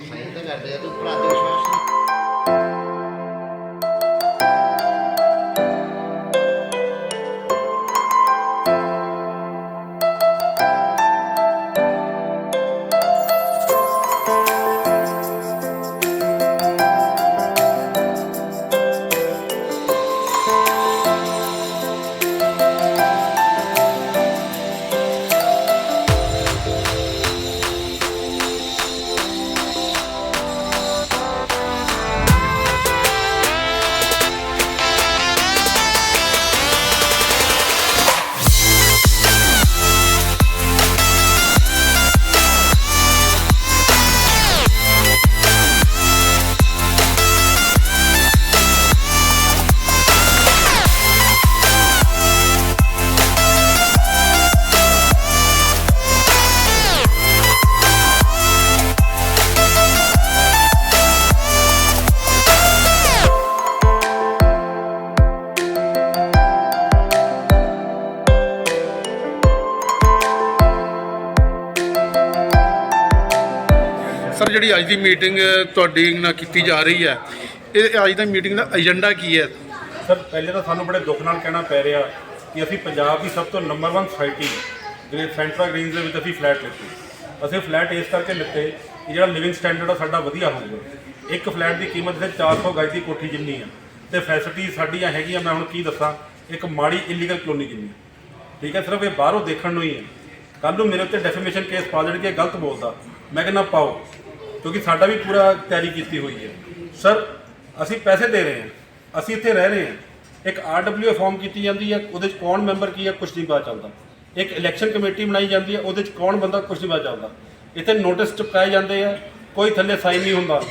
Sign ਤਾਂ ਕਰਦੇ ਆ ਤੂੰ ਭਰਾ ਜਿਹੜੀ ਅੱਜ ਦੀ ਮੀਟਿੰਗ ਤੁਹਾਡੀ ਨਾਲ ਕੀਤੀ ਜਾ ਰਹੀ ਹੈ, ਇਹ ਅੱਜ ਦੀ ਮੀਟਿੰਗ ਦਾ ਏਜੰਡਾ ਕੀ ਹੈ? ਸਰ, ਪਹਿਲੇ ਤਾਂ ਸਾਨੂੰ ਬੜੇ ਦੁੱਖ ਨਾਲ ਕਹਿਣਾ ਪੈ ਰਿਹਾ ਕਿ ਅਸੀਂ ਪੰਜਾਬ ਦੀ ਸਭ ਤੋਂ ਨੰਬਰ 1 ਸੋਸਾਇਟੀ ਜਿਹੜੇ ਸੈਂਟਰਲ ਗ੍ਰੀਨਸ ਦੇ ਵਿੱਚ ਅਸੀਂ ਫਲੈਟ ਲਿੱਤੇ। ਅਸੀਂ ਫਲੈਟ ਇਸ ਕਰਕੇ ਲਿੱਤੇ ਕਿ ਜਿਹੜਾ ਲਿਵਿੰਗ ਸਟੈਂਡਰਡ ਆ, ਸਾਡਾ ਵਧੀਆ ਹੋਊਗਾ। ਇੱਕ ਫਲੈਟ ਦੀ ਕੀਮਤ ਤੇ 400 ਗਜ ਦੀ ਕੋਠੀ ਜਿੰਨੀ ਆ। ਤੇ ਫੈਸਿਲਿਟੀ ਸਾਡੀਆਂ ਹੈਗੀਆਂ, ਮੈਂ ਹੁਣ ਕੀ ਦੱਸਾਂ, ਇੱਕ ਮਾੜੀ ਇਲੀਗਲ ਕਲੋਨੀ ਜਿੰਨੀ ਠੀਕ ਹੈ, ਸਿਰਫ ਇਹ ਬਾਹਰੋਂ ਦੇਖਣ ਨੂੰ ਹੀ ਹੈ ਕੱਲ ਨੂੰ ਮੇਰੇ ਉੱਤੇ ਡੈਫੀਮੇਸ਼ਨ ਕੇਸ ਪਾ ਦੇਣਗੇ, ਇਹ ਗਲਤ ਬੋਲਦਾ। ਮੈਂ ਕਹਿੰਦਾ, ਪਾਓ। ਕਿਉਂਕਿ ਸਾਡਾ ਵੀ ਪੂਰਾ ਤਿਆਰੀ ਕੀਤੀ ਹੋਈ ਹੈ। ਸਰ ਅਸੀਂ ਪੈਸੇ ਦੇ ਰਹੇ ਹਾਂ। ਅਸੀਂ ਇੱਥੇ ਰਹਿ ਰਹੇ ਹਾਂ। ਇੱਕ ਆਰਡਬਲਯੂ ਫਾਰਮ ਕੀਤੀ ਜਾਂਦੀ ਹੈ, ਉਹਦੇ 'ਚ ਕੌਣ ਮੈਂਬਰ ਕੀ ਹੈ, ਕੁਛ ਨਹੀਂ ਪਤਾ ਚੱਲਦਾ। ਇੱਕ ਇਲੈਕਸ਼ਨ ਕਮੇਟੀ ਬਣਾਈ ਜਾਂਦੀ ਹੈ, ਉਹਦੇ 'ਚ ਕੌਣ ਬੰਦਾ, ਕੁਛ ਨਹੀਂ ਪਤਾ ਚੱਲਦਾ। ਇੱਥੇ ਨੋਟਿਸ ਚੁਪਕਾਏ ਜਾਂਦੇ ਆ, ਕੋਈ ਥੱਲੇ ਸਾਈਨ ਨਹੀਂ ਹੁੰਦਾ।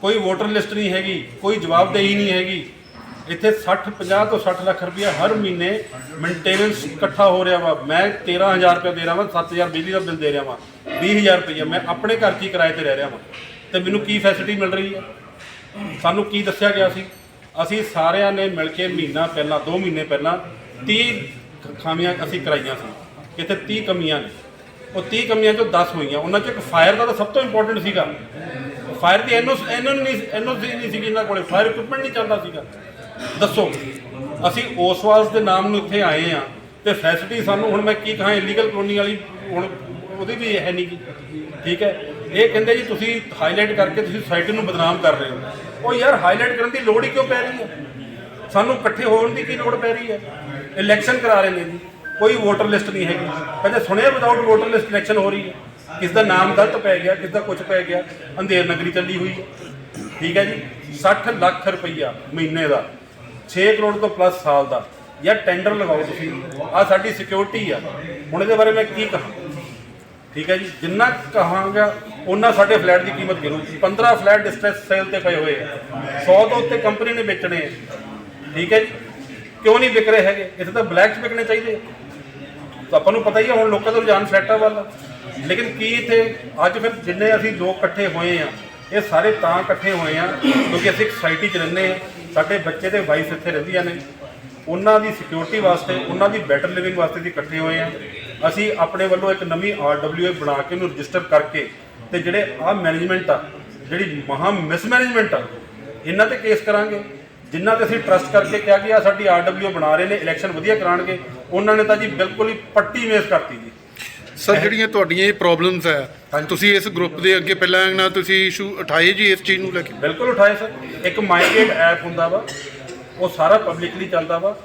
ਕੋਈ ਵੋਟਰ ਲਿਸਟ ਨਹੀਂ ਹੈਗੀ, ਕੋਈ ਜਵਾਬਦੇਹੀ ਨਹੀਂ ਹੈਗੀ। ਇੱਥੇ 60 50 ਤੋਂ 60 ਲੱਖ ਰੁਪਇਆ ਹਰ ਮਹੀਨੇ ਮੇਨਟੇਨੈਂਸ ਇਕੱਠਾ ਹੋ ਰਿਹਾ ਵਾ। ਮੈਂ 13000 ਰੁਪਇਆ ਦੇ ਰਿਹਾ ਵਾਂ 7000 ਬਿਜਲੀ ਦਾ ਬਿੱਲ ਦੇ ਰਿਹਾ ਵਾਂ। 20000 ਰੁਪਏ ਮੈਂ ਆਪਣੇ ਘਰ 'ਚ ਹੀ ਕਿਰਾਏ ਤੇ ਰਹਿ ਰਿਹਾ ਵਾਂ। ਤੇ ਮੈਨੂੰ ਕੀ ਫੈਸਿਲਿਟੀ ਮਿਲ ਰਹੀ ਹੈ? ਸਾਨੂੰ ਕੀ ਦੱਸਿਆ ਗਿਆ ਸੀ? ਅਸੀਂ ਸਾਰਿਆਂ ਨੇ ਮਿਲ ਕੇ ਮਹੀਨਾ ਪਹਿਲਾਂ 2 ਮਹੀਨੇ ਪਹਿਲਾਂ 30 ਖਾਮੀਆਂ ਅਸੀਂ ਕਰਾਈਆਂ ਸੀ। ਇੱਥੇ 30 ਕਮੀਆਂ ਨੇ। ਉਹ 30 ਕਮੀਆਂ ਚੋਂ 10 ਹੋਈਆਂ। ਉਹਨਾਂ ਚੋਂ ਇੱਕ ਫਾਇਰ ਦਾ ਤਾਂ ਸਭ ਤੋਂ ਇੰਪੋਰਟੈਂਟ ਸੀਗਾ। ਫਾਇਰ ਦੀ ਐਨਓ ਐਨਓ ਨਹੀਂ ਐਨਓਸੀ ਨਹੀਂ ਸੀ ਇਹਨਾਂ ਕੋਲੇ। ਫਾਇਰ ਇਕਵਿਪਮੈਂਟ ਨਹੀਂ ਚੱਲਦਾ ਸੀਗਾ। ਦੱਸੋ, ਅਸੀਂ ਓਸਵਾਸ ਦੇ ਨਾਮ ਨੂੰ ਇੱਥੇ ਆਏ ਆ ਤੇ ਫੈਸਿਲਿਟੀ ਸਾਨੂੰ ਹੁਣ ਮੈਂ ਕੀ ਕਹਾਂ ਇਲੀਗਲ ਕਲੋਨੀ ਵਾਲੀ ਹੁਣ ਉਹਦੀ ਵੀ ਹੈ ਨਹੀਂ ਗੀ ਠੀਕ ਹੈ। ਇਹ ਕਹਿੰਦੇ ਜੀ ਤੁਸੀਂ ਹਾਈਲਾਈਟ ਕਰਕੇ ਤੁਸੀਂ ਸੋਸਾਇਟੀ ਨੂੰ ਬਦਨਾਮ ਕਰ ਰਹੇ ਹੋ। ਉਹ ਯਾਰ ਹਾਈਲਾਈਟ ਕਰਨ ਦੀ ਲੋੜ ਹੀ ਕਿਉਂ ਪੈ ਰਹੀ ਹੈ? ਸਾਨੂੰ ਇਕੱਠੇ ਹੋਣ ਦੀ ਕੀ ਲੋੜ ਪੈ ਰਹੀ ਹੈ? ਇਲੈਕਸ਼ਨ ਕਰਾ ਰਹੇ ਨੇ ਜੀ। ਕੋਈ ਵੋਟਰ ਲਿਸਟ ਨਹੀਂ ਹੈਗੀ। ਕਹਿੰਦੇ ਸੁਣਿਆ ਵਿਦਆਊਟ ਵੋਟਰ ਲਿਸਟ ਇਲੈਕਸ਼ਨ ਹੋ ਰਹੀ ਹੈ। ਕਿਸ ਦਾ ਨਾਮ ਗਲਤ ਪੈ ਗਿਆ ਕਿਸ ਦਾ ਕੁਝ ਪੈ ਗਿਆ, ਅੰਧੇਰ ਨਗਰੀ ਚੱਲੀ ਹੋਈ ਹੈ। ਠੀਕ ਹੈ ਜੀ। 60 ਲੱਖ ਰੁਪਈਆ ਮਹੀਨੇ ਦਾ 6 ਕਰੋੜ ਤੋਂ ਪਲੱਸ ਸਾਲ ਦਾ। ਯਾਰ ਟੈਂਡਰ ਲਗਾਓ ਤੁਸੀਂ। ਆ ਸਾਡੀ ਸਿਕਿਉਰਿਟੀ ਆ। ਹੁਣ ਇਹਦੇ ਬਾਰੇ ਮੈਂ ਕੀ ਕਹਾਂ? ਠੀਕ ਹੈ ਜੀ, ਜਿੰਨਾ ਕਹਾਂਗਾ, ਉਹਨਾਂ ਸਾਡੇ ਫਲੈਟ ਦੀ ਕੀਮਤ ਗਿਰੂ 15 ਫਲੈਟ ਡਿਸਟ੍ਰੈਸ ਸੇਲ ਤੇ ਪਏ ਹੋਏ ਆ। 100 ਤੋਂ ਉੱਤੇ ਕੰਪਨੀ ਨੇ ਵੇਚਣੇ ਆ। ਠੀਕ ਹੈ ਜੀ, ਕਿਉਂ ਨਹੀਂ ਵਿਕ ਰਹੇ ਹੈਗੇ? ਇੱਥੇ ਤਾਂ ਬਲੈਕ 'ਚ ਵਿਕਣੇ ਚਾਹੀਦੇ ਤਾਂ ਆਪਾਂ ਨੂੰ ਪਤਾ ਹੀ ਹੈ ਹੁਣ ਲੋਕਾਂ ਦਾ ਰੁਝਾਨ ਫਲੈਟਾਂ ਵੱਲ। ਲੇਕਿਨ ਕੀ ਇੱਥੇ, ਅੱਜ ਫਿਰ ਜਿੰਨੇ ਅਸੀਂ ਲੋਕ ਇਕੱਠੇ ਹੋਏ ਆ, ਇਹ ਸਾਰੇ ਤਾਂ ਇਕੱਠੇ ਹੋਏ ਆ, ਕਿਉਂਕਿ ਅਸੀਂ ਸੋਸਾਇਟੀ 'ਚ ਰਹਿੰਦੇ ਆ। ਸਾਡੇ ਬੱਚੇ ਤੇ ਵਾਈਫ ਇੱਥੇ ਰਹਿੰਦੀਆਂ ਨੇ। ਉਹਨਾਂ ਦੀ ਸਿਕਿਉਰਿਟੀ ਵਾਸਤੇ, ਉਹਨਾਂ ਦੀ ਬੈਟਰ ਲਿਵਿੰਗ ਵਾਸਤੇ ਅਸੀਂ ਇਕੱਠੇ ਹੋਏ ਆ। ਅਸੀਂ ਆਪਣੇ ਵੱਲੋਂ ਇੱਕ ਨਵੀਂ ਆਰਡਬਲਯੂਏ ਬਣਾ ਕੇ ਉਹਨੂੰ ਰਜਿਸਟਰ ਕਰਕੇ ਤੇ ਜਿਹੜੇ ਆ ਮੈਨੇਜਮੈਂਟ ਆ ਜਿਹੜੀ ਮਹਾ ਮਿਸਮੈਨੇਜਮੈਂਟ ਆ ਇਹਨਾਂ ਤੇ ਕੇਸ ਕਰਾਂਗੇ। ਜਿਨ੍ਹਾਂ ਤੇ ਅਸੀਂ ਟਰਸਟ ਕਰਕੇ ਕਿਹਾ ਕਿ ਆ ਸਾਡੀ ਆਰਡਬਲਯੂ ਬਣਾ ਰਹੇ ਨੇ ਇਲੈਕਸ਼ਨ ਵਧੀਆ ਕਰਾਣਗੇ ਉਹਨਾਂ ਨੇ ਤਾਂ ਜੀ ਬਿਲਕੁਲ ਹੀ ਪੱਟੀ ਮੇਸ ਕਰਤੀ ਜੀ। ਸਰ ਜਿਹੜੀਆਂ ਤੁਹਾਡੀਆਂ ਇਹ ਪ੍ਰੋਬਲਮਸ ਹੈ ਤੁਸੀਂ ਇਸ ਗਰੁੱਪ ਦੇ ਅੱਗੇ ਪਹਿਲਾਂ ਨਾ ਤੁਸੀਂ ਇਸ਼ੂ ਉਠਾਏ ਜੀ ਇਸ ਚੀਜ਼ ਨੂੰ ਲੈ ਕੇ? ਬਿਲਕੁਲ ਉਠਾਏ ਸਰ। ਇੱਕ ਮਾਈਗੇਟ ਐਪ ਹੁੰਦਾ ਵਾ ਉਹ ਸਾਰਾ ਪਬਲਿਕਲੀ ਚੱਲਦਾ ਵਾ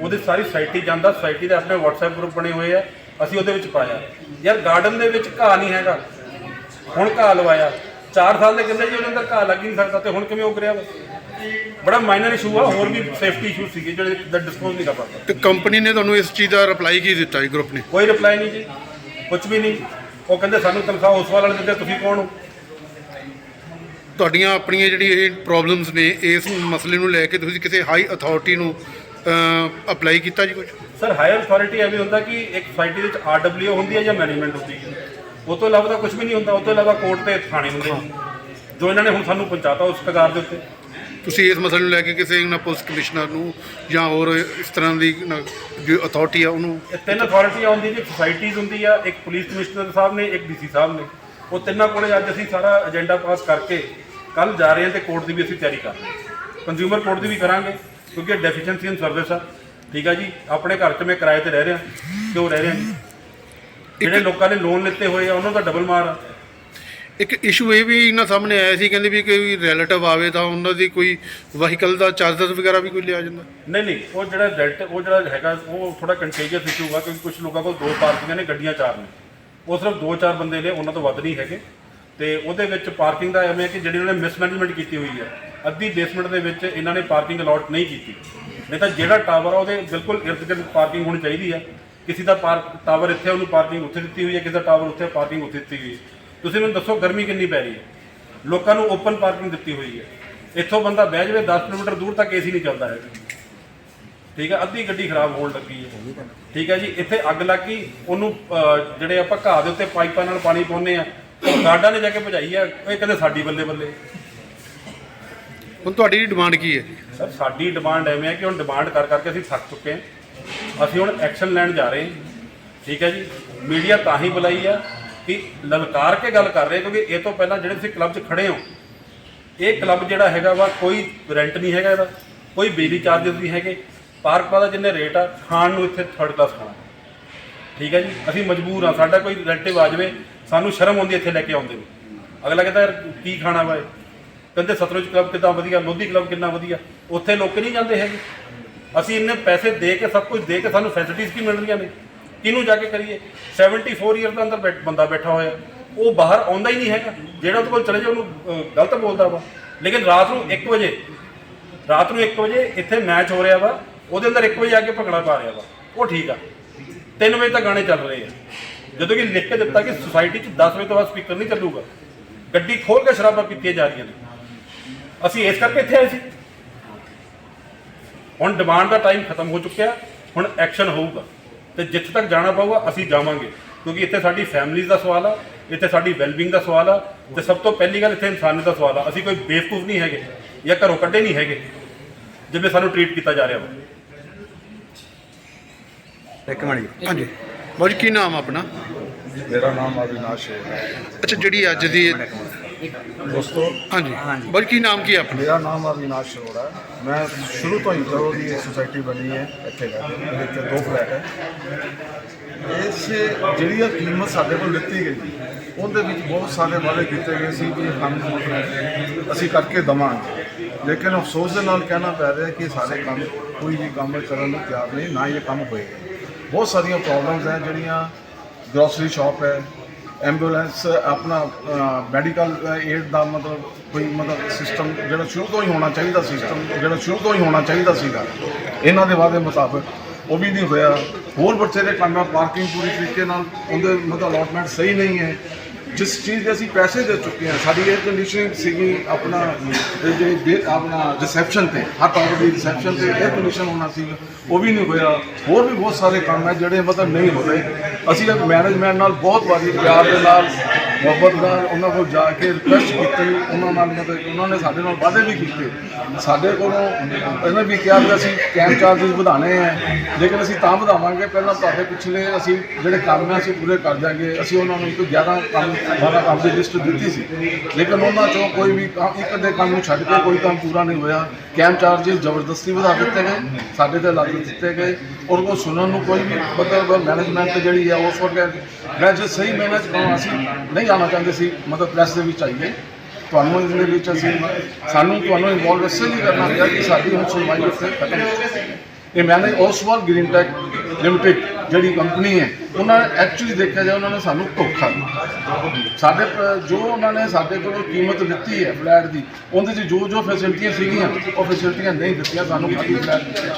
ਉਹਦੇ ਸਾਰੀ ਸੁਸਾਇਟੀ ਜਾਂਦਾ ਸੁਸਾਇਟੀ ਦੇ ਆਪਣੇ WhatsApp ਗਰੁੱਪ ਬਣੇ ਹੋਏ ਆ। ਅਸੀਂ ਉਹਦੇ ਵਿੱਚ ਪਾਇਆ। ਯਾਰ ਗਾਰਡਨ ਦੇ ਵਿੱਚ ਘਾਹ ਨਹੀਂ ਹੈਗਾ। ਹੁਣ ਘਾਹ ਲਵਾਇਆ। 4 ਸਾਲ ਦੇ ਕਹਿੰਦੇ ਜੀ ਉਹਦੇ ਅੰਦਰ ਘਾਹ ਲੱਗ ਹੀ ਨਹੀਂ ਸਕਦਾ ਤੇ ਹੁਣ ਕਿਵੇਂ ਉਗ ਰਿਹਾ ਵਾ? ਬੜਾ ਮਾਈਨਰ ਇਸ਼ੂ ਆ ਹੋਰ ਵੀ ਸੇਫਟੀ ਇਸ਼ੂ ਸੀਗੇ ਜਿਹੜੇ ਦਾ ਡਿਸਕਲੋਜ਼ ਨਹੀਂ ਕਰ ਪਾਤਾ ਤੇ ਕੰਪਨੀ ਨੇ ਤੁਹਾਨੂੰ ਇਸ ਚੀਜ਼ ਦਾ ਰਿਪਲਾਈ ਕੀ ਦਿੱਤਾ ਜੀ ਗਰੁੱਪ ਨੇ? ਕੋਈ ਰਿਪਲਾਈ ਨਹੀਂ ਜੀ ਕੁਝ ਵੀ ਨਹੀਂ। ਉਹ ਕਹਿੰਦੇ ਸਾਨੂੰ ਤਨਖਾਹ ਉਸ ਵਾਲੇ ਦਿੰਦੇ ਤੁਸੀਂ ਕੌਣ ਹੋ? ਤੁਹਾਡੀਆਂ ਆਪਣੀਆਂ ਜਿਹੜੀ ਇਹ ਪ੍ਰੋਬਲਮਸ ਨੇ ਇਸ ਮਸਲੇ ਨੂੰ ਲੈ ਕੇ ਤੁਸੀਂ ਕਿਸੇ ਹਾਈ ਅਥਾਰਟੀ ਨੂੰ ਅਪਲਾਈ ਕੀਤਾ ਜੀ ਕੁਝ ਸਰ ਹਾਇਰ ਅਥਾਰਟੀ ਐਵੇਂ ਹੁੰਦਾ ਕਿ ਇੱਕ ਸੁਸਾਇਟੀ ਵਿੱਚ ਆਰਡਬਲਯੂ ਹੁੰਦੀ ਹੈ ਜਾਂ ਮੈਨੇਜਮੈਂਟ ਹੁੰਦੀ ਹੈ। ਉਹ ਤੋਂ ਇਲਾਵਾ ਤਾਂ ਕੁਝ ਵੀ ਨਹੀਂ ਹੁੰਦਾ ਉਹ ਤੋਂ ਇਲਾਵਾ ਕੋਰਟ ਤੇ ਥਾਣੇ ਹੁੰਦੇ ਨੇ। ਜੋ ਇਹਨਾਂ ਨੇ ਹੁਣ ਸਾਨੂੰ ਪਹੁੰਚਾਤਾ ਉਸ ਕਗਾਰ ਦੇ ਉੱਤੇ। ਤੁਸੀਂ ਇਸ ਮਸਲੇ ਨੂੰ ਲੈ ਕੇ ਕਿਸੇ ਨਾ ਪੁਲਿਸ ਕਮਿਸ਼ਨਰ ਨੂੰ ਜਾਂ ਹੋਰ ਇਸ ਤਰ੍ਹਾਂ ਦੀ ਨਾ ਜੋ ਅਥਾਰਟੀ ਆ ਉਹਨੂੰ ਇਹ ਤਿੰਨ ਅਥਾਰਟੀਆਂ ਹੁੰਦੀਆਂ ਜੀ ਸੁਸਾਇਟੀਜ਼ ਹੁੰਦੀ ਆ ਇੱਕ ਪੁਲਿਸ ਕਮਿਸ਼ਨਰ ਸਾਹਿਬ ਨੇ ਇੱਕ ਡੀਸੀ ਸਾਹਿਬ ਨੇ। ਉਹ ਤਿੰਨਾਂ ਕੋਲੇ ਅੱਜ ਅਸੀਂ ਸਾਰਾ ਏਜੰਡਾ ਪਾਸ ਕਰਕੇ ਕੱਲ ਜਾ ਰਹੇ ਹਾਂ ਤੇ ਕੋਰਟ ਦੀ ਵੀ ਅਸੀਂ ਤਿਆਰੀ ਕਰ ਰਹੇ ਹਾਂ। ਕੰਜ਼ਿਊਮਰ ਕੋਰਟ ਦੀ ਵੀ ਕਰਾਂਗੇ। ਕਿਉਂਕਿ ਡੈਫੀਸ਼ੀਐਂਸੀ ਇਨ ਸਰਵਿਸ ਆ। ਠੀਕ ਆ ਜੀ? ਆਪਣੇ ਘਰ 'ਚ ਮੈਂ ਕਿਰਾਏ ਤੇ ਰਹਿ ਰਿਹਾ। ਕਿਉਂ ਰਹਿ ਰਿਹਾ ਜੀ? ਜਿਹੜੇ ਲੋਕਾਂ ਨੇ ਲੋਨ ਲਿੱਤੇ ਹੋਏ ਆ ਉਹਨਾਂ ਦਾ ਡਬਲ ਮਾਰ ਆ। ਇੱਕ ਇਸ਼ੂ ਇਹ ਵੀ ਇਹਨਾਂ ਸਾਹਮਣੇ ਆਇਆ ਸੀ ਕਹਿੰਦੇ ਵੀ ਕੋਈ ਰਿਲੇਟਿਵ ਆਵੇ ਤਾਂ ਉਹਨਾਂ ਦੀ ਕੋਈ ਵਹੀਕਲ ਦਾ ਚਾਰਜਸ ਵਗੈਰਾ ਵੀ ਕੋਈ ਲਿਆ ਜਾਂਦਾ। ਨਹੀਂ ਨਹੀਂ ਉਹ ਜਿਹੜਾ ਰੈਂਟ ਉਹ ਜਿਹੜਾ ਹੈਗਾ ਉਹ ਥੋੜਾ ਕੰਟੇਜੀਅਸ ਇਸ਼ੂ ਆ ਕਿਉਂਕਿ ਕੁਝ ਲੋਕਾਂ ਕੋਲ ਦੋ ਪਾਰਕਿੰਗਾਂ ਨੇ ਗੱਡੀਆਂ ਚਾਰ ਨੇ। ਉਹ ਸਿਰਫ ਦੋ ਚਾਰ ਬੰਦੇ ਨੇ ਉਹਨਾਂ ਤੋਂ ਵੱਧ ਨਹੀਂ ਹੈਗੇ। ਤੇ ਉਹਦੇ ਵਿੱਚ ਪਾਰਕਿੰਗ ਦਾ ਐਵੇਂ ਹੈ ਕਿ ਜਿਹੜੀ ਉਹਨਾਂ ਮਿਸਮੈਨੇਜਮੈਂਟ ਕੀਤੀ ਹੋਈ ਹੈ ਅੱਧੀ ਬੇਸਮੈਂਟ ਦੇ ਵਿੱਚ ਇਹਨਾਂ ਨੇ ਪਾਰਕਿੰਗ ਅਲਾਟ ਨਹੀਂ ਕੀਤੀ। ਨਹੀਂ ਤਾਂ ਜਿਹੜਾ ਟਾਵਰ ਆ, ਉਹਦੇ ਬਿਲਕੁਲ ਇਰਦ ਗਿਰਦ ਪਾਰਕਿੰਗ ਹੋਣੀ ਚਾਹੀਦੀ ਹੈ ਕਿਸੇ ਦਾ ਪਾਰਕ ਟਾਵਰ ਇੱਥੇ ਉਹਨੂੰ ਪਾਰਕਿੰਗ ਉੱਥੇ ਦਿੱਤੀ ਹੋਈ ਹੈ ਕਿਸੇ ਦਾ ਟਾਵਰ ਉੱਥੇ ਪਾਰਕਿੰਗ ਉੱਥੇ ਦਿੱਤੀ ਹੋਈ ਹੈ ਤੁਸੀਂ ਮੈਨੂੰ ਦੱਸੋ ਗਰਮੀ ਕਿੰਨੀ ਪੈ ਰਹੀ ਹੈ ਲੋਕਾਂ ਨੂੰ ਓਪਨ ਪਾਰਕਿੰਗ ਦਿੱਤੀ ਹੋਈ ਹੈ ਇੱਥੋਂ ਬੰਦਾ ਬਹਿ ਜਾਵੇ 10 ਕਿਲੋਮੀਟਰ ਦੂਰ ਤੱਕ ਏਸੀ ਨਹੀਂ ਚੱਲਦਾ ਹੈਗਾ। ਠੀਕ ਹੈ ਅੱਧੀ ਗੱਡੀ ਖਰਾਬ ਹੋਣ ਲੱਗੀ ਹੈ ਠੀਕ ਹੈ ਜੀ, ਇੱਥੇ ਅੱਗ ਲੱਗ ਗਈ, ਉਹਨੂੰ ਜਿਹੜੇ ਆਪਾਂ ਘਾਹ ਦੇ ਉੱਤੇ ਪਾਈਪਾਂ ਨਾਲ ਪਾਣੀ ਪਾਉਂਦੇ ਆ, ਉਹ ਗਾਰਡਾਂ ਨੇ ਜਾ ਕੇ ਭਜਾਈ ਆ, ਇਹ ਕਹਿੰਦੇ ਸਾਡੀ ਬੱਲੇ ਬੱਲੇ। ਹੁਣ ਤੁਹਾਡੀ ਡਿਮਾਂਡ ਕੀ ਹੈ? ਸਰ, ਸਾਡੀ ਡਿਮਾਂਡ ਐਵੇਂ ਹੈ ਕਿ ਹੁਣ ਡਿਮਾਂਡ ਕਰ ਕਰਕੇ ਅਸੀਂ ਥੱਕ ਚੁੱਕੇ ਹਾਂ। ਅਸੀਂ ਹੁਣ ਐਕਸ਼ਨ ਲੈਣ ਜਾ ਰਹੇ ਹਾਂ। ਠੀਕ ਹੈ ਜੀ? ਮੀਡੀਆ ਤਾਂ ਹੀ ਬੁਲਾਈ ਆ ਕਿ ਲਲਕਾਰ ਕੇ ਗੱਲ ਕਰ ਰਹੇ, ਕਿਉਂਕਿ ਇਹ ਤੋਂ ਪਹਿਲਾਂ ਜਿਹੜੇ ਤੁਸੀਂ ਕਲੱਬ 'ਚ ਖੜੇ ਹੋ, ਇਹ ਕਲੱਬ ਜਿਹੜਾ ਹੈਗਾ ਵਾ, ਕੋਈ ਰੈਂਟ ਨਹੀਂ ਹੈਗਾ ਇਹਦਾ, ਕੋਈ ਬਿਜਲੀ ਚਾਰजेस ਨਹੀਂ ਹੈਗੇ। ਪਾਰਕ ਦਾ ਜਿੰਨੇ ਰੇਟ ਆ, ਖਾਣ ਨੂੰ ਇੱਥੇ ਥਰਡ ਕਲਾਸ ਖਾਣਾ। ਠੀਕ ਹੈ ਜੀ? ਅਸੀਂ ਮਜਬੂਰ ਆ ਸਾਡਾ ਕੋਈ ਰਿਲੇਟਿਵ ਆ ਜਾਵੇ, ਸਾਨੂੰ ਸ਼ਰਮ ਆਉਂਦੀ ਇੱਥੇ ਲੈ ਕੇ ਆਉਂਦੇ ਨੂੰ। ਅਗਲਾ ਕਹਿੰਦਾ ਯਾਰ, ਕੀ ਖਾਣਾ ਵਾ ਇਹ? ਕਹਿੰਦੇ ਸਤਲੁਜ ਕਲੱਬ ਕਿੰਨਾ ਵਧੀਆ, ਲੋਧੀ ਕਲੱਬ ਕਿੰਨਾ ਵਧੀਆ। ਉੱਥੇ ਲੋਕ ਨਹੀਂ ਜਾਂਦੇ ਹੈਗੇ। ਅਸੀਂ ਇੰਨੇ ਪੈਸੇ ਦੇ ਕੇ, ਸਭ ਕੁਝ ਦੇ ਕੇ ਸਾਨੂੰ ਫੈਸਿਲਿਟੀਆਂ ਕੀ ਮਿਲ ਰਹੀਆਂ ਨੇ? ਕਿਹਨੂੰ ਜਾ ਕੇ ਕਰੀਏ? 74 ਇਅਰ ਦਾ ਅੰਦਰ ਬੈਠ- ਬੰਦਾ ਬੈਠਾ ਹੋਇਆ। ਉਹ ਬਾਹਰ ਆਉਂਦਾ ਹੀ ਨਹੀਂ ਹੈਗਾ। ਜਿਹੜਾ ਉਹਦੇ ਕੋਲ ਚਲੇ ਜਾ ਉਹਨੂੰ ਗਲਤ ਬੋਲਦਾ ਵਾ। ਲੇਕਿਨ ਰਾਤ ਨੂੰ 1 ਵਜੇ, ਰਾਤ ਨੂੰ 1 ਵਜੇ ਇੱਥੇ ਮੈਚ ਹੋ ਰਿਹਾ ਵਾ। ਉਹਦੇ ਅੰਦਰ 1 ਵਜੇ ਆ ਕੇ ਭੰਗੜਾ ਪਾ ਰਿਹਾ ਵਾ। ਉਹ ਠੀਕ ਆ। 3 ਵਜੇ ਤੱਕ ਗਾਣੇ ਚੱਲ ਰਹੇ ਆ। ਜਦੋਂ ਕਿ ਲਿਖ ਕੇ ਦਿੱਤਾ ਕਿ ਸੁਸਾਇਟੀ 'ਚ 10 ਵਜੇ ਤੋਂ ਬਾਅਦ ਸਪੀਕਰ ਨਹੀਂ ਚੱਲੂਗਾ। ਗੱਡੀ ਖੋਲ ਕੇ ਸ਼ਰਾਬਾਂ ਪੀਤੀਆਂ ਜਾ ਰਹੀਆਂ ਨੇ। ਅਸੀਂ ਇਸ ਕਰਕੇ ਇੱਥੇ ਆਏ ਸੀ। ਹੁਣ ਡਿਮਾਂਡ ਦਾ ਟਾਈਮ ਖਤਮ ਹੋ ਚੁੱਕਿਆ ਹੁਣ ਐਕਸ਼ਨ ਹੋਊਗਾ। ਤੇ ਜਿੱਥੇ ਤੱਕ ਜਾਣਾ ਪਊਗਾ ਅਸੀਂ ਜਾਵਾਂਗੇ। ਕਿਉਂਕਿ ਇੱਥੇ ਸਾਡੀ ਫੈਮਿਲੀਜ਼ ਦਾ ਸਵਾਲ ਆ ਇੱਥੇ ਸਾਡੀ ਵੈਲਬੀਇੰਗ ਦਾ ਸਵਾਲ ਆ ਤੇ ਸਭ ਤੋਂ ਪਹਿਲੀ ਗੱਲ ਇੱਥੇ ਇਨਸਾਨੀਅਤ ਦਾ ਸਵਾਲ ਆ। ਅਸੀਂ ਕੋਈ ਬੇਵਕੂਫ ਨਹੀਂ ਹੈਗੇ ਜਾਂ ਘਰੋਂ ਕੱਢੇ ਨਹੀਂ ਹੈਗੇ ਜਿਵੇਂ ਸਾਨੂੰ ਟ੍ਰੀਟ ਕੀਤਾ ਜਾ ਰਿਹਾ ਵਾ। ਇੱਕ ਮਿੰਟ ਹਾਂਜੀ। ਬਾਜੀ ਕੀ ਨਾਮ ਆ ਆਪਣਾ? ਮੇਰਾ ਨਾਮ ਅਵਿਨਾਸ਼ ਹੈ। ਅੱਛਾ ਜਿਹੜੀ ਅੱਜ ਦੀ ਦੋਸਤੋ ਹਾਂਜੀ। ਬਾਜੀ ਕੀ ਨਾਮ ਕੀ ਹੈ ਆਪਣਾ? ਮੇਰਾ ਨਾਮ ਅਵਿਨਾਸ਼ ਅਰੋੜਾ ਹੈ। ਮੈਂ ਸ਼ੁਰੂ ਤੋਂ ਹੀ ਜਦੋਂ ਦੀ ਇਹ ਸੁਸਾਇਟੀ ਬਣੀ ਹੈ ਇੱਥੇ ਰਹਿ ਮੇਰੇ ਇੱਥੇ ਦੋ ਫਲੈਟ ਹੈ। ਇਸ ਜਿਹੜੀ ਇਹ ਕੀਮਤ ਸਾਡੇ ਕੋਲ ਲਿੱਤੀ ਗਈ ਉਹਦੇ ਵਿੱਚ ਬਹੁਤ ਸਾਰੇ ਵਾਅਦੇ ਕੀਤੇ ਗਏ ਸੀ ਕਿ ਹਮ ਅਸੀਂ ਕਰਕੇ ਦਵਾਂਗੇ। ਲੇਕਿਨ ਅਫਸੋਸ ਦੇ ਨਾਲ ਕਹਿਣਾ ਪੈ ਰਿਹਾ ਕਿ ਸਾਰੇ ਕੰਮ ਕੋਈ ਵੀ ਕੰਮ ਕਰਨ ਨੂੰ ਤਿਆਰ ਨਹੀਂ ਨਾ ਇਹ ਕੰਮ ਹੋਏਗਾ। ਬਹੁਤ ਸਾਰੀਆਂ ਪ੍ਰੋਬਲਮਸ ਹੈ ਜਿਹੜੀਆਂ ਗਰੋਸਰੀ ਸ਼ਾਪ ਹੈ ਐਂਬੂਲੈਂਸ ਆਪਣਾ ਮੈਡੀਕਲ ਏਡ ਦਾ ਮਤਲਬ ਕੋਈ ਮਤਲਬ ਸਿਸਟਮ ਜਿਹੜਾ ਸ਼ੁਰੂ ਤੋਂ ਹੀ ਹੋਣਾ ਚਾਹੀਦਾ ਸਿਸਟਮ ਜਿਹੜਾ ਸ਼ੁਰੂ ਤੋਂ ਹੀ ਹੋਣਾ ਚਾਹੀਦਾ ਸੀਗਾ, ਇਹਨਾਂ ਦੇ ਵਾਅਦੇ ਮੁਤਾਬਕ ਉਹ ਵੀ ਨਹੀਂ ਹੋਇਆ। ਹੋਰ ਬਥੇਰੇ ਕੰਮ ਹੈ ਪਾਰਕਿੰਗ ਪੂਰੀ ਤਰੀਕੇ ਨਾਲ ਉਹਦੇ ਮਤਲਬ ਅਲਾਟਮੈਂਟ ਸਹੀ ਨਹੀਂ ਹੈ। ਜਿਸ ਚੀਜ਼ ਦੇ ਅਸੀਂ ਪੈਸੇ ਦੇ ਚੁੱਕੇ ਹਾਂ, ਸਾਡੀ 에ਅਰ ਕੰਡੀਸ਼ਨਿੰਗ ਸੀਗੀ ਆਪਣਾ, ਇਹ ਜਿਹੜੀ ਆਪਣਾ ਰਿਸੈਪਸ਼ਨ ਤੇ, ਹਰ ਟਾਵਰ ਦੀ ਰਿਸੈਪਸ਼ਨ ਤੇ 에ਅਰ ਕੰਡੀਸ਼ਨ ਹੋਣਾ ਸੀ ਉਹ ਵੀ ਨਹੀਂ ਹੋਇਆ। ਹੋਰ ਵੀ ਬਹੁਤ ਸਾਰੇ ਕੰਮ ਹੈ ਜਿਹੜੇ ਮਤਲਬ ਨਹੀਂ ਹੋ ਰਹੇ। ਅਸੀਂ ਮੈਨੇਜਮੈਂਟ ਨਾਲ ਬਹੁਤ ਵਾਰੀ ਪਿਆਰ ਦੇ ਨਾਲ ਮੁਹੱਬਤ ਨਾਲ ਉਹਨਾਂ ਕੋਲ ਜਾ ਕੇ ਰਿਕਵੈਸਟ ਕੀਤੀ, ਉਹਨਾਂ ਨਾਲ ਮਤਲਬ ਉਹਨਾਂ ਨੇ ਸਾਡੇ ਨਾਲ ਵਾਅਦੇ ਵੀ ਕੀਤੇ। ਸਾਡੇ ਕੋਲੋਂ ਇਹਨਾਂ ਵੀ ਕਿਹਾ ਕਿ ਅਸੀਂ ਕੈਂਪ ਚਾਰजेस ਵਧਾਣੇ ਆ। ਲੇਕਿਨ ਅਸੀਂ ਤਾਂ ਵਧਾਵਾਂਗੇ, ਪਹਿਲਾਂ ਤੁਹਾਡੇ ਪਿਛਲੇ ਅਸੀਂ ਜਿਹੜੇ ਕੰਮ ਆ, ਅਸੀਂ ਪੂਰੇ ਕਰ ਜਾਗੇ ਅਸੀਂ ਉਹਨਾਂ ਨੂੰ ਇੱਕ 11 ਕੰਮ ਵਾਲਾ ਕੰਮ ਦੀ ਲਿਸਟ ਦਿੱਤੀ ਸੀ। ਲੇਕਿਨ ਉਹਨਾਂ ਚੋਂ ਕੋਈ ਵੀ ਕੰਮ, ਇੱਕ ਅੱਧੇ ਕੰਮ ਨੂੰ ਛੱਡ ਕੇ ਕੋਈ ਕੰਮ ਪੂਰਾ ਨਹੀਂ ਹੋਇਆ। ਕੈਂਪ ਚਾਰजेस ਜ਼ਬਰਦਸਤੀ ਵਧਾ ਦਿੱਤੇ ਗਏ, ਸਾਡੇ ਤੇ ਲੱਗ ਦਿੱਤੇ ਗਏ। ਔਰ ਕੋ ਸੁਣਨ ਨੂੰ ਕੋਈ ਵੀ ਮਤਲਬ ਮੈਨੇਜਮੈਂਟ ਜਿਹੜੀ ਹੈ ਉਸ ਵਕਤ ਮੈਂ ਜੇ ਸਹੀ ਮੈਨੇਜ ਕਰਾਂ, ਅਸੀਂ ਨਹੀਂ ਜਾਣਾ ਚਾਹੁੰਦੇ ਸੀ, ਮਤਲਬ ਪ੍ਰੈਸ ਦੇ ਵਿੱਚ ਆਈਏ ਤੁਹਾਨੂੰ ਇਸ ਦੇ ਵਿੱਚ ਅਸੀਂ, ਸਾਨੂੰ ਤੁਹਾਨੂੰ ਇਨਵੋਲਵ ਇਸੇ ਲਈ ਕਰਨਾ ਪਿਆ ਕਿ ਸਾਡੀ ਹੁਣ ਸੁਣਵਾਈ ਉੱਥੇ ਖਤਮ ਹੋ ਜਾਏ। ਇਹ ਮੈਨੇ ਓਸਵਾਲ ਗ੍ਰੀਨ ਟੈਕ ਲਿਮਟਿਡ ਜਿਹੜੀ ਕੰਪਨੀ ਹੈ, ਉਹਨਾਂ ਨੇ ਐਕਚੁਅਲੀ ਦੇਖਿਆ ਜਾਏ, ਉਹਨਾਂ ਨੇ ਸਾਨੂੰ ਧੋਖਾ ਦਿੱਤਾ। ਸਾਡੇ ਜੋ ਉਹਨਾਂ ਨੇ ਸਾਡੇ ਕੋਲੋਂ ਕੀਮਤ ਦਿੱਤੀ ਹੈ ਫਲੈਟ ਦੀ, ਉਹਦੇ 'ਚ ਜੋ ਜੋ ਫੈਸਿਲਿਟੀਆਂ ਸੀਗੀਆਂ, ਉਹ ਫੈਸਿਲਿਟੀਆਂ ਨਹੀਂ ਦਿੱਤੀਆਂ, ਸਾਨੂੰ ਖਾਲੀ ਫਲੈਟ ਦਿੱਤੇ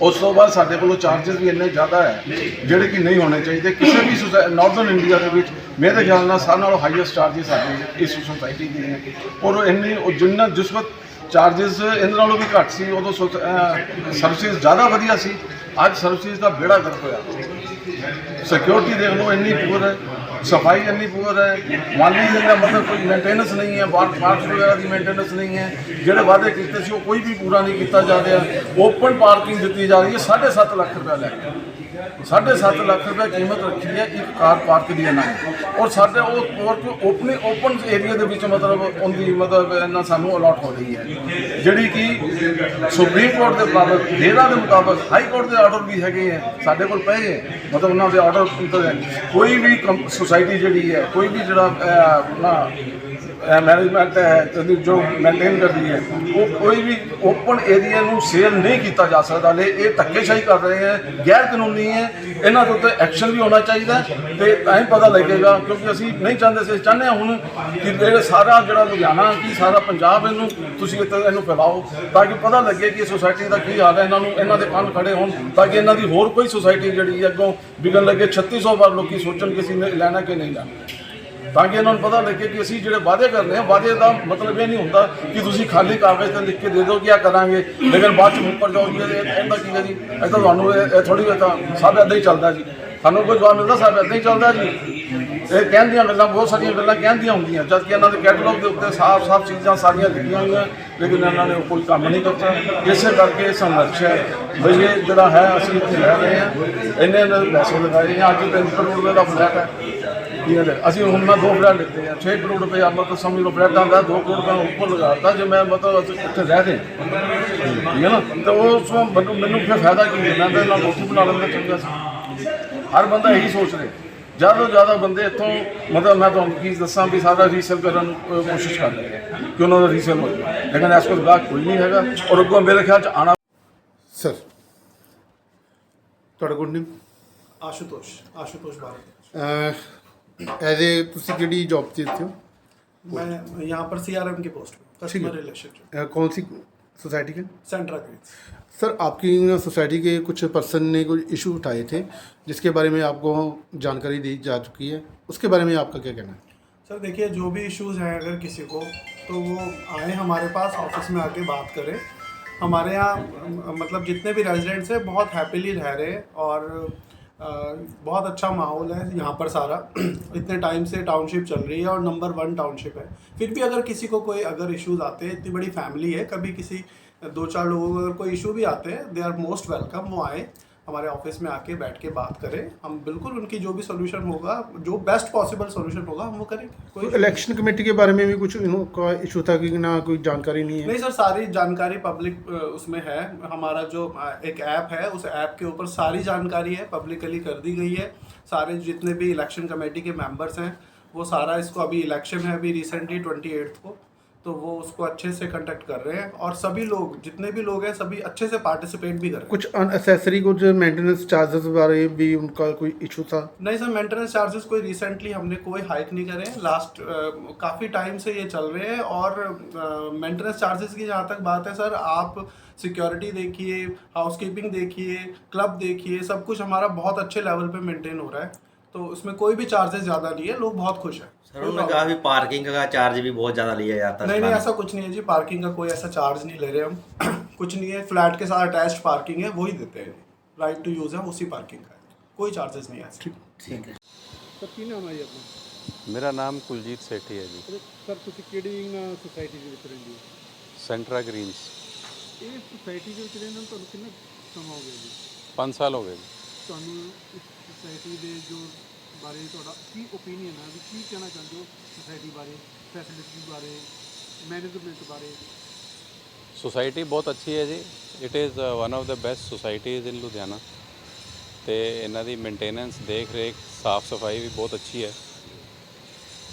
ਉਸ ਤੋਂ ਬਾਅਦ ਸਾਡੇ ਕੋਲੋਂ ਚਾਰजेस ਵੀ ਇੰਨੇ ਜ਼ਿਆਦਾ ਹੈ, ਜਿਹੜੇ ਕਿ ਨਹੀਂ ਹੋਣੇ ਚਾਹੀਦੇ। ਕਿਸੇ ਵੀ ਨਾਰਥਰਨ ਇੰਡੀਆ ਦੇ ਵਿੱਚ ਮੇਰੇ ਖਿਆਲ ਨਾਲ ਸਾਰਿਆਂ ਨਾਲੋਂ ਹਾਈਐਸਟ ਚਾਰजेस ਸਾਡੇ ਇਸ ਸੁਸਾਇਟੀ ਦੇ ਨੇ। ਔਰ ਇੰਨੇ ਜਿੰਨਾ ਜਿਸ ਵਕਤ ਚਾਰजेस ਇਹਨਾਂ ਨਾਲੋਂ ਵੀ ਘੱਟ ਸੀ, ਉਦੋਂ ਸਰਵਿਸ ਜ਼ਿਆਦਾ ਵਧੀਆ ਸੀ। ਅੱਜ ਸਰਵਿਸਿਜ਼ ਦਾ ਬੇੜਾ ਗਰਕ ਹੋਇਆ। ਸਿਕਿਉਰਿਟੀ ਦੇਖ ਲਓ, ਇੰਨੀ ਪੂਰ ਸਫ਼ਾਈ ਇੰਨੀ ਪੂਰ ਹੈ, ਮਾਲੀ ਦਾ ਮਤਲਬ ਕੋਈ ਮੇਨਟੇਨੈਂਸ ਨਹੀਂ ਹੈ, ਬਾਹਰ ਪਾਰਕ ਵਗੈਰਾ ਦੀ ਮੇਨਟੇਨੈਂਸ ਨਹੀਂ ਹੈ। ਜਿਹੜੇ ਵਾਅਦੇ ਕੀਤੇ ਸੀ, ਉਹ ਕੋਈ ਵੀ ਪੂਰਾ ਨਹੀਂ ਕੀਤਾ ਜਾ ਰਿਹਾ। ਓਪਨ ਪਾਰਕਿੰਗ ਦਿੱਤੀ ਜਾ ਰਹੀ ਹੈ 7.5 ਲੱਖ ਰੁਪਏ ਲੈ ਕੇ। 7.5 ਲੱਖ ਰੁਪਏ ਕੀਮਤ ਰੱਖੀ ਹੈ ਇੱਕ ਕਾਰ ਪਾਰਕ ਦੀ ਇਹਨਾਂ ਨੇ। ਔਰ ਸਾਡੇ ਉਹ ਔਰ ਓਪਨ ਓਪਨ ਏਰੀਆ ਦੇ ਵਿੱਚ ਮਤਲਬ ਉਹਦੀ ਮਤਲਬ ਇਹਨਾਂ ਸਾਨੂੰ ਅਲਾਟ ਹੋ ਰਹੀ ਹੈ। ਜਿਹੜੀ ਕਿ ਸੁਪਰੀਮ ਕੋਰਟ ਦੇ ਮੁਤਾਬਕ, ਡੇਰਾ ਦੇ ਮੁਤਾਬਕ, ਹਾਈ ਕੋਰਟ ਦੇ ਆਰਡਰ ਵੀ ਹੈਗੇ ਹੈ, ਸਾਡੇ ਕੋਲ ਪਏ ਹੈ। ਮਤਲਬ ਉਹਨਾਂ ਦੇ ਆਰਡਰ ਕੋਈ ਵੀ ਸੁਸਾਇਟੀ ਜਿਹੜੀ ਹੈ, ਕੋਈ ਵੀ ਜਿਹੜਾ ਆਪਣਾ ਮੈਨੇਜਮੈਂਟ ਹੈ ਜੋ ਮੇਨਟੇਨ ਕਰਦੀ ਹੈ, ਉਹ ਕੋਈ ਵੀ ਓਪਨ ਏਰੀਆ ਨੂੰ ਸੇਲ ਨਹੀਂ ਕੀਤਾ ਜਾ ਸਕਦਾ। ਲੈ ਇਹ ਧੱਕੇਸ਼ਾਹੀ ਕਰ ਰਹੇ ਹੈ ਗੈਰ ਕਾਨੂੰਨੀ ਹੈ। ਇਹਨਾਂ ਦੇ ਉੱਤੇ ਐਕਸ਼ਨ ਵੀ ਹੋਣਾ ਚਾਹੀਦਾ ਤੇ ਤਾਂ ਹੀ ਪਤਾ ਲੱਗੇਗਾ, ਕਿਉਂਕਿ ਅਸੀਂ ਨਹੀਂ ਚਾਹੁੰਦੇ ਸੀ ਚਾਹੁੰਦੇ ਹਾਂ ਹੁਣ ਕਿ ਜਿਹੜੇ ਸਾਰਾ ਜਿਹੜਾ ਲੁਧਿਆਣਾ ਕੀ ਸਾਰਾ ਪੰਜਾਬ ਇਹਨੂੰ ਤੁਸੀਂ ਇੱਥੇ ਇਹਨੂੰ ਫੈਲਾਓ, ਤਾਂ ਕਿ ਪਤਾ ਲੱਗੇ ਕਿ ਸੋਸਾਇਟੀ ਦਾ ਕੀ ਹਾਲ ਹੈ, ਇਹਨਾਂ ਨੂੰ ਇਹਨਾਂ ਦੇ ਕੰਨ ਖੜੇ ਹੋਣ, ਤਾਂ ਕਿ ਇਹਨਾਂ ਦੀ ਹੋਰ ਕੋਈ ਸੋਸਾਇਟੀ ਜਿਹੜੀ ਅੱਗੋਂ ਵਿਗਣ ਲੱਗੇ 3600 ਵਾਰ ਲੋਕੀ ਸੋਚਣ ਕਿ ਅਸੀਂ ਨੇ ਲੈਣਾ ਕਿ ਨਹੀਂ ਲੈਣਾ। ਤਾਂ ਕਿ ਇਹਨਾਂ ਨੂੰ ਪਤਾ ਲੱਗੇ ਕਿ ਅਸੀਂ ਜਿਹੜੇ ਵਾਅਦੇ ਕਰ ਰਹੇ ਹਾਂ, ਵਾਅਦੇ ਦਾ ਮਤਲਬ ਇਹ ਨਹੀਂ ਹੁੰਦਾ ਕਿ ਤੁਸੀਂ ਖਾਲੀ ਕਾਗਜ਼ ਤੇ ਲਿਖ ਕੇ ਦੇ ਦਿਓ ਕੀ ਕਰਾਂਗੇ, ਲੇਕਿਨ ਬਾਅਦ ਚ ਮੁੱਕਰ ਜਾਓਗੇ ਇਹ ਇਹਦਾ ਕੀ ਹੈ ਜੀ? ਇਹ ਤਾਂ ਤੁਹਾਨੂੰ ਇਹ ਇਹ ਥੋੜੀ ਤਾਂ ਸਭ ਏਦਾਂ ਹੀ ਚੱਲਦਾ ਜੀ। ਸਾਨੂੰ ਕੋਈ ਜਵਾਬ ਮਿਲਦਾ, ਸਭ ਏਦਾਂ ਹੀ ਚੱਲਦਾ ਜੀ। ਇਹ ਕਹਿੰਦੀਆਂ ਗੱਲਾਂ, ਬਹੁਤ ਸਾਰੀਆਂ ਗੱਲਾਂ ਕਹਿੰਦੀਆਂ ਹੁੰਦੀਆਂ, ਜਦ ਕਿ ਇਹਨਾਂ ਦੇ ਕੈਟਲੌਗ ਦੇ ਉੱਤੇ ਸਾਫ਼-ਸਾਫ਼ ਚੀਜ਼ਾਂ ਸਾਰੀਆਂ ਲਿਖੀਆਂ ਹੋਈਆਂ, ਲੇਕਿਨ ਇਹਨਾਂ ਨੇ ਕੋਈ ਕੰਮ ਨਹੀਂ ਕੀਤਾ। ਇਸੇ ਕਰਕੇ ਇਹ ਸੰਘਰਸ਼ ਹੈ। ਬਈ ਇਹ ਜਿਹੜਾ ਹੈ, ਅਸੀਂ ਇੱਥੇ ਰਹਿ ਰਹੇ ਹਾਂ। ਇੰਨੇ ਇੰਨੇ ਪੈਸੇ ਲਗਾਏ ਆ, ਅੱਜ 3 ਕਰੋੜ ਰੁਪਏ ਦਾ ਫਲੈਟ ਹੈ। ਅਸੀਂ ਹੁਣ ਮੈਂ ਦੋ ਫਲੈਟ ਲਿੱਤੇ ਆ। 6 ਕਰੋੜ ਰੁਪਏ ਮਤਲਬ ਸਮਝ ਲਓ ਫਲੈਟਾਂ ਦਾ 2 ਕਰੋੜ ਦਾ ਉੱਪਰ ਲਗਾਤਾ ਜੇ ਮੈਂ ਮਤਲਬ ਇੱਥੇ ਰਹਿ ਗਏ। ਠੀਕ ਹੈ ਨਾ? ਤਾਂ ਉਸ ਤੋਂ ਮੈਨੂੰ ਮੈਨੂੰ ਫਿਰ ਫਾਇਦਾ ਕੀ ਹੈ ਮੈਂ ਤਾਂ ਨਾਲ ਕੋਠੀ ਬਣਾ ਲੈਂਦਾ ਚੰਗਾ ਸੀ। ਹਰ ਬੰਦਾ ਇਹੀ ਸੋਚ ਰਿਹਾ। ਜ਼ਿਆਦਾ ਤੋਂ ਜ਼ਿਆਦਾ ਬੰਦੇ ਇੱਥੋਂ ਮਤਲਬ ਮੈਂ ਤੁਹਾਨੂੰ ਕੀ ਦੱਸਾਂ ਵੀ ਸਾਰਾ ਰੀਸੇਲ ਕਰਨ ਨੂੰ ਕੋਸ਼ਿਸ਼ ਕਰ ਰਹੇ ਕਿ ਉਹਨਾਂ ਦਾ ਰੀਸੇਲ ਹੋ ਜਾਵੇ। ਲੇਕਿਨ ਐਸ ਕੋਲ ਗਾਹਕ ਕੋਈ ਨਹੀਂ ਹੈਗਾ ਔਰ ਅੱਗੋਂ ਮੇਰੇ ਖਿਆਲ ਚ ਆਣਾ ਸਰ ਤੁਹਾਡਾ ਗੁੱਡ ਨੇਮ ਆਸ਼ੂਤੋਸ਼ ਆਸ਼ੂਤੋਸ਼ ਬਾਰੇ ਐਜ਼ ਏ ਤੁਸੀਂ ਕਿਹੜੀ ਜੌਬ ਤੇ ਇੱਥੇ ਹੋ मैं यहाँ पर सीआरएम की पोस्ट पे ठीक कस्टमर है। रिलेशनशिप अ, कौन सी सोसाइटी के सेंट्रा ग्रीन्स सर आपकी सोसाइटी के कुछ पर्सन ने कोई इशू उठाए थे जिसके बारे में आपको जानकारी दी जा चुकी है उसके बारे में आपका क्या कहना है सर देखिए जो भी इश्यूज हैं अगर किसी को तो वो आए हमारे पास ऑफिस में आके बात करें हमारे यहाँ अ, मतलब जितने भी रेजिडेंट्स हैं बहुत हैप्पीली रह रहे हैं और अ, बहुत अच्छा माहौल है यहाँ पर सारा। इतने टाइम से टाउनशिप चल रही है और नंबर वन टाउनशिप है। फिर भी अगर किसी को कोई अगर इश्यूज़ आते हैं, इतनी बड़ी फैमिली है, कभी किसी, दो चार लोगों को अगर कोई इशू भी आते हैं दे आर मोस्ट वेलकम वो आए। हमारे ऑफ़िस में आके बैठ के बात करें हम बिल्कुल उनकी जो भी सोल्यूशन होगा जो बेस्ट पॉसिबल सोल्यूशन होगा हम वो करेंगे। कोई इलेक्शन कमेटी के बारे में भी कुछ इशू था कि ना कोई जानकारी नहीं है? नहीं सर सारी जानकारी पब्लिक उसमें है। हमारा जो एक ऐप है उस ऐप के ऊपर सारी जानकारी है पब्लिकली कर दी गई है। सारे जितने भी इलेक्शन कमेटी के मेंबर्स हैं वो सारा इसको अभी इलेक्शन है अभी रिसेंटली ट्वेंटी को। तो वो उसको अच्छे से कंडक्ट कर रहे हैं और सभी लोग जितने भी लोग हैं सभी अच्छे से पार्टिसिपेट भी कर रहे हैं। कुछ अनएसेसरी कुछ मेंटेनेंस चार्जेस बारे भी उनका कोई इशू था? नहीं सर मेंटेनेंस चार्जेस कोई रिसेंटली हमने कोई हाइक नहीं करे। लास्ट काफ़ी टाइम से ये चल रहे हैं और मेंटेनेंस चार्जेस की जहाँ तक बात है सर आप सिक्योरिटी देखिए हाउसकीपिंग देखिए क्लब देखिए सब कुछ हमारा बहुत अच्छे लेवल पे मेंटेन हो रहा है। तो उसमें कोई भी चार्जेस ज़्यादा नहीं है लोग बहुत खुश हैं। सर कोई उन्होंने problem कहा भी पार्किंग का चार्ज भी बहुत ज़्यादा लिया जाता है नहीं नहीं इस ऐसा कुछ नहीं है जी पार्किंग का कोई ऐसा चार्ज नहीं ले रहे हम कुछ नहीं है फ्लैट के साथ अटैच पार्किंग है वही देते हैं राइट टू यूज़ है उसी पार्किंग का है कोई चार्जेस नहीं है ऐसे ठीक है ਸਰ ਕੀ ਨਾਮ ਹੈ ਜੀ ਆਪਣਾ ਮੇਰਾ ਨਾਮ ਕੁਲਜੀਤ ਸੇਠੀ ਹੈ ਜੀ ਸਰ ਤੁਸੀਂ ਕਿਹੜੀ ਸੁਸਾਇਟੀ ਦੇ ਵਿੱਚ ਰਹਿੰਦੇ ਹੋ ਸੈਂਟਰਾ ਗ੍ਰੀਨਸ ਇਹ ਸੁਸਾਇਟੀ ਦੇ ਵਿੱਚ ਰਹਿਣ ਨੂੰ ਤੁਹਾਨੂੰ ਕਿੰਨਾ ਸਮਾਂ ਹੋ ਗਿਆ ਜੀ 5 ਸਾਲ ਹੋ ਗਏ ਜੀ ਤੁਹਾਨੂੰ ਇਸ ਸੁਸਾਇਟੀ ਦੇ ਜੋ ਬਾਰੇ ਤੁਹਾਡਾ ਕੀ ਓਪੀਨੀਅਨ ਹੈ? ਵੀ ਕੀ ਕਹਿਣਾ ਚਾਹੁੰਦੇ ਹੋ ਸੁਸਾਇਟੀ ਬਾਰੇ ਫੈਸਿਲਿਟੀ ਬਾਰੇ ਮੈਨੇਜਮੈਂਟ ਬਾਰੇ? ਸੁਸਾਇਟੀ ਬਹੁਤ ਅੱਛੀ ਹੈ ਜੀ। It is one of the best societies in Ludhiana ਤੇ ਇਹਨਾਂ ਦੀ ਮੇਨਟੇਨੈਂਸ ਦੇਖ ਰੇਖ ਸਾਫ਼ ਸਫ਼ਾਈ ਵੀ ਬਹੁਤ ਅੱਛੀ ਹੈ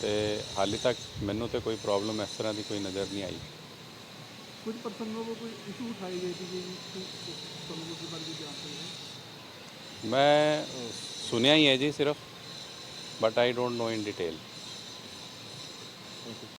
ਤੇ ਹਾਲੇ ਤੱਕ ਮੈਨੂੰ ਤੇ ਕੋਈ ਪ੍ਰੋਬਲਮ ਇਸ ਤਰ੍ਹਾਂ ਦੀ ਕੋਈ ਨਜ਼ਰ ਨਹੀਂ ਆਈ। ਕੁਝ ਪਰਸਨ ਲੋਗੋਂ ਕੋਈ ਇਸ਼ੂ ਉਠਾਏ ਗਏ ਸੀ ਜੀ ਤੁਹਾਨੂੰ ਉਸ ਬਾਰੇ ਜਾਣਕਾਰੀ ਹੈ? ਮੈਂ ਸੁਣਿਆ ਹੀ ਹੈ ਜੀ ਸਿਰਫ। But I don't know in detail